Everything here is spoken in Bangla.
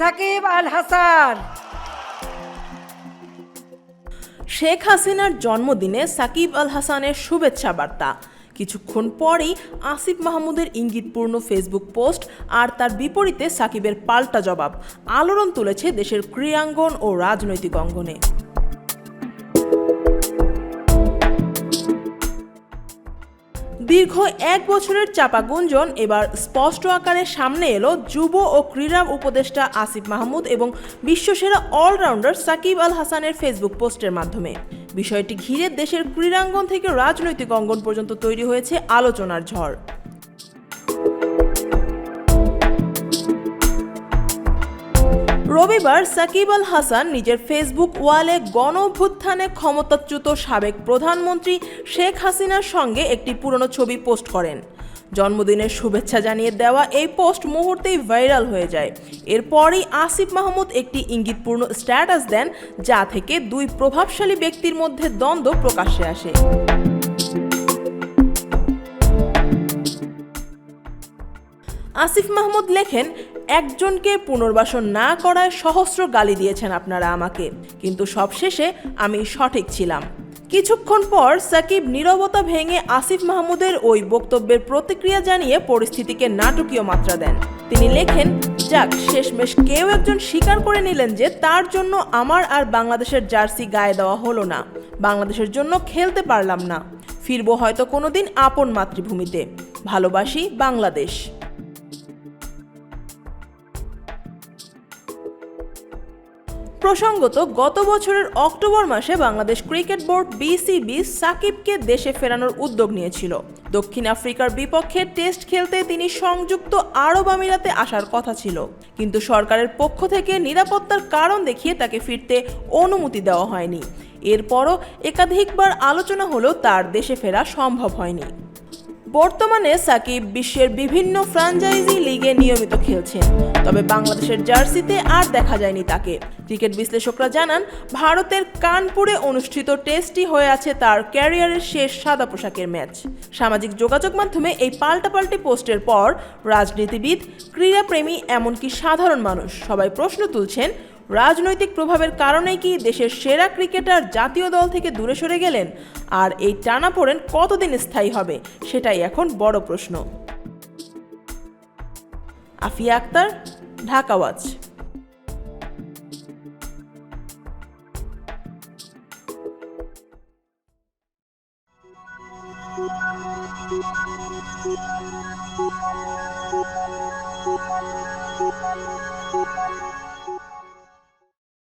সাকিব আল হাসান। শেখ হাসিনার জন্মদিনে সাকিব আল হাসানের শুভেচ্ছা বার্তা। কিছুক্ষণ পরেই আসিফ মাহমুদের ইঙ্গিতপূর্ণ ফেসবুক পোস্ট আর তার বিপরীতে সাকিবের পাল্টা জবাব আলোড়ন তুলেছে দেশের ক্রীড়াঙ্গন ও রাজনৈতিক অঙ্গনে। দীর্ঘ এক বছরের চাপা গুঞ্জন এবার স্পষ্ট আকারে সামনে এলো যুব ও ক্রীড়া উপদেষ্টা আসিফ মাহমুদ এবং বিশ্বসেরা অলরাউন্ডার সাকিব আল হাসানের ফেসবুক পোস্টের মাধ্যমে। বিষয়টি ঘিরে দেশের ক্রীড়াঙ্গন থেকে রাজনৈতিক অঙ্গন পর্যন্ত তৈরি হয়েছে আলোচনার ঝড়। রবিবার সাকিব আল হাসান নিজের ফেসবুক ওয়ালে গণ অভ্যুত্থানে ক্ষমতাচ্যুত সাবেক প্রধানমন্ত্রী শেখ হাসিনার সঙ্গে একটি পুরনো ছবি পোস্ট করেন। জন্মদিনের শুভেচ্ছা জানিয়ে দেওয়া এই পোস্ট মুহূর্তেই ভাইরাল হয়ে যায়। এরপরই আসিফ মাহমুদ একটি ইঙ্গিতপূর্ণ স্ট্যাটাস দেন, যা থেকে দুই প্রভাবশালী ব্যক্তির মধ্যে দ্বন্দ্ব প্রকাশ্যে আসে। আসিফ মাহমুদ লেখেন একজনকে পুনর্বাসন না করায় সহস্র গালি দিয়েছেন আপনারা আমাকে। কিন্তু সবশেষে আমি সঠিক ছিলাম। কিছুক্ষণ পর সাকিব নীরবতা ভেঙে আসিফ মাহমুদের ওই বক্তব্যের প্রতিক্রিয়া জানিয়ে পরিস্থিতিকে নাটকীয় মাত্রা দেন। তিনি লেখেন, যাক, শেষমেশ কেউ একজন স্বীকার করে নিলেন যে তার জন্য আমার আর বাংলাদেশের জার্সি গায়ে দেওয়া হলো না। বাংলাদেশের জন্য খেলতে পারলাম না। ফিরবো হয়তো কোনোদিন আপন মাতৃভূমিতে। ভালোবাসি বাংলাদেশ। প্রসঙ্গত, গত বছরের অক্টোবর মাসে বাংলাদেশ ক্রিকেট বোর্ড বিসিবি সাকিবকে দেশে ফেরানোর উদ্যোগ নিয়েছিল। দক্ষিণ আফ্রিকার বিপক্ষে টেস্ট খেলতে তিনি সংযুক্ত আরব আমিরাতে আসার কথা ছিল। কিন্তু সরকারের পক্ষ থেকে নিরাপত্তার কারণ দেখিয়ে তাকে ফিরতে অনুমতি দেওয়া হয়নি। এরপরও একাধিকবার আলোচনা হলেও তার দেশে ফেরা সম্ভব হয়নি। বর্তমানে সাকিব বিশ্বের বিভিন্ন ফ্রাঞ্চাইজি লিগে নিয়মিত খেলছেন, তবে বাংলাদেশের জার্সিতে আর দেখা যায়নি তাকে। ক্রিকেট বিশ্লেষকরা জানান, ভারতের কানপুরে অনুষ্ঠিত টেস্টই হয়ে আছে তার ক্যারিয়ারের শেষ সাদা পোশাকের ম্যাচ। সামাজিক যোগাযোগ মাধ্যমে এই পাল্টাপাল্টি পোস্টের পর রাজনীতিবিদ, ক্রীড়াপ্রেমী এমনকি সাধারণ মানুষ সবাই প্রশ্ন তুলছেন রাজনৈতিক প্রভাবের কারণেই কি দেশের সেরা ক্রিকেটার জাতীয় দল থেকে দূরে সরে গেলেন? আর এই টানাপোড়েন কতদিন স্থায়ী হবে? সেটাই এখন বড় প্রশ্ন। Afia Akter, Dhaka watch.